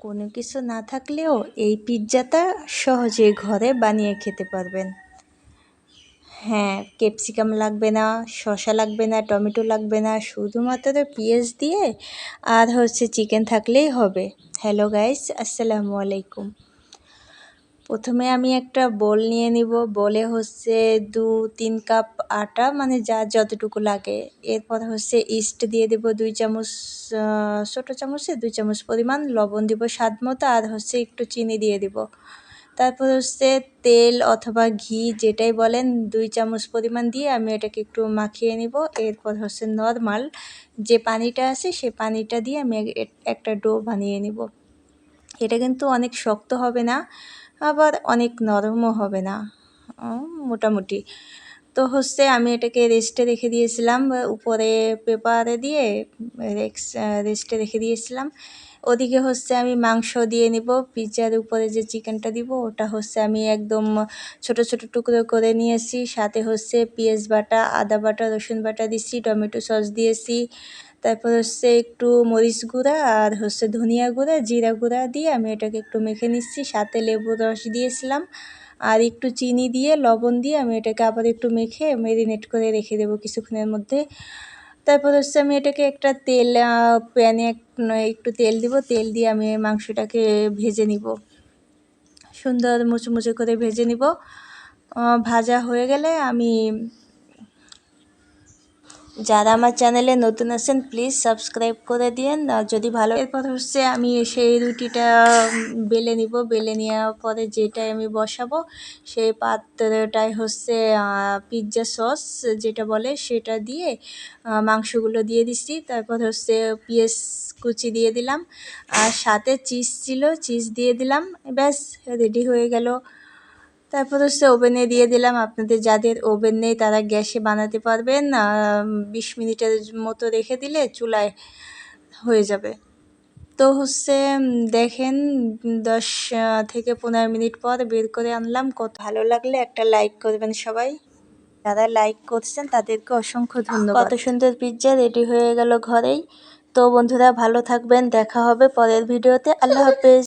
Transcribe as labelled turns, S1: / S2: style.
S1: কোনো কিছু না থাকলেও এই পিৎজাটা সহজে ঘরে বানিয়ে খেতে পারবেন। হ্যাঁ ক্যাপসিকাম লাগবে না, শসা লাগবে না, টমেটো লাগবে না, শুধুমাত্র পেঁয়াজ দিয়ে আর হচ্ছে চিকেন থাকলেই হবে। হ্যালো গাইস, আসসালামু আলাইকুম। প্রথমে আমি একটা বোল নিয়ে নিব। বলে হচ্ছে দু, তিন কাপ আটা মানে যা যতটুকু লাগে। এরপর হচ্ছে ইস্ট দিয়ে দেব দুই চামচ ছোটো চামচে দুই চামচ পরিমাণ। লবণ দিব স্বাদ মতো আর হচ্ছে একটু চিনি দিয়ে দিব। তারপর হচ্ছে তেল অথবা ঘি যেটাই বলেন, দুই চামচ পরিমাণ দিয়ে আমি এটাকে একটু মাখিয়ে নিব। এরপর হচ্ছে নর্মাল যে পানিটা আছে, সে পানিটা দিয়ে আমি একটা ডো বানিয়ে নিব। এটা কিন্তু অনেক শক্ত হবে না। আবার অনেক নরমও হবে না। মোটামুটি। তো হচ্ছে আমি এটাকে রেস্টে রেখে দিয়েছিলাম উপরে পেপারে দিয়ে রেস্টে রেখে দিয়েছিলাম। ওদিকে হচ্ছে আমি মাংস দিয়ে নিব পিজার উপরে যে চিকেনটা দিব, ওটা হচ্ছে আমি একদম ছোট ছোট টুকরো করে নিয়েছি। সাথে হচ্ছে পেঁয়াজ বাটা, আদা বাটা, রসুন বাটা দিয়েছি, টমেটো সস দিয়েছি। তারপর হচ্ছে একটু মরিচ গুঁড়া আর হচ্ছে ধনিয়া গুঁড়া, জিরা গুঁড়া দিয়ে আমি এটাকে একটু মেখে নিচ্ছি। সাথে লেবু রস দিয়েছিলাম। আর একটু চিনি দিয়ে, লবণ দিয়ে আমি এটাকে আবার একটু মেখে ম্যারিনেট করে রেখে দেবো কিছুক্ষণের মধ্যে। তারপর হচ্ছে আমি এটাকে একটা তেল প্যানে একটু তেল দিব, তেল দিয়ে আমি মাংসটাকে ভেজে নিব। সুন্দর মুচমুচে করে ভেজে নিব। ভাজা হয়ে গেলে আমি যারা আমার চ্যানেলে নতুন আছেন প্লিজ সাবস্ক্রাইব করে দিন যদি ভালো এরপর হচ্ছে আমি সেই রুটিটা বেলে নিব। বেলে নেওয়ার পরে যেটাই আমি বসাবো, সেই পাত্রটাই হচ্ছে পিৎজা সস যেটা বলে, সেটা দিয়ে মাংসগুলো দিয়ে দিচ্ছি। তারপর হচ্ছে পেঁয়াজ কুচি দিয়ে দিলাম। আর সাথে চিজ ছিল চিজ দিয়ে দিলাম। ব্যাস রেডি হয়ে গেল। তারপর হচ্ছে ওভেনে দিয়ে দিলাম। আপনাদের যাদের ওভেন নেই, তারা গ্যাসে বানাতে পারবেন। বিশ মিনিটের মতো রেখে দিলে চুলায় হয়ে যাবে। তো হচ্ছে দেখেন, দশ থেকে পনেরো মিনিট পর বের করে আনলাম। কত ভালো লাগলে। একটা লাইক করবেন সবাই। যারা লাইক করছেন, তাদেরকে অসংখ্য ধন্যবাদ। কত সুন্দর পিৎজা রেডি হয়ে গেল ঘরেই। তো বন্ধুরা, ভালো থাকবেন। দেখা হবে পরের ভিডিওতে আল্লাহ হাফেজ।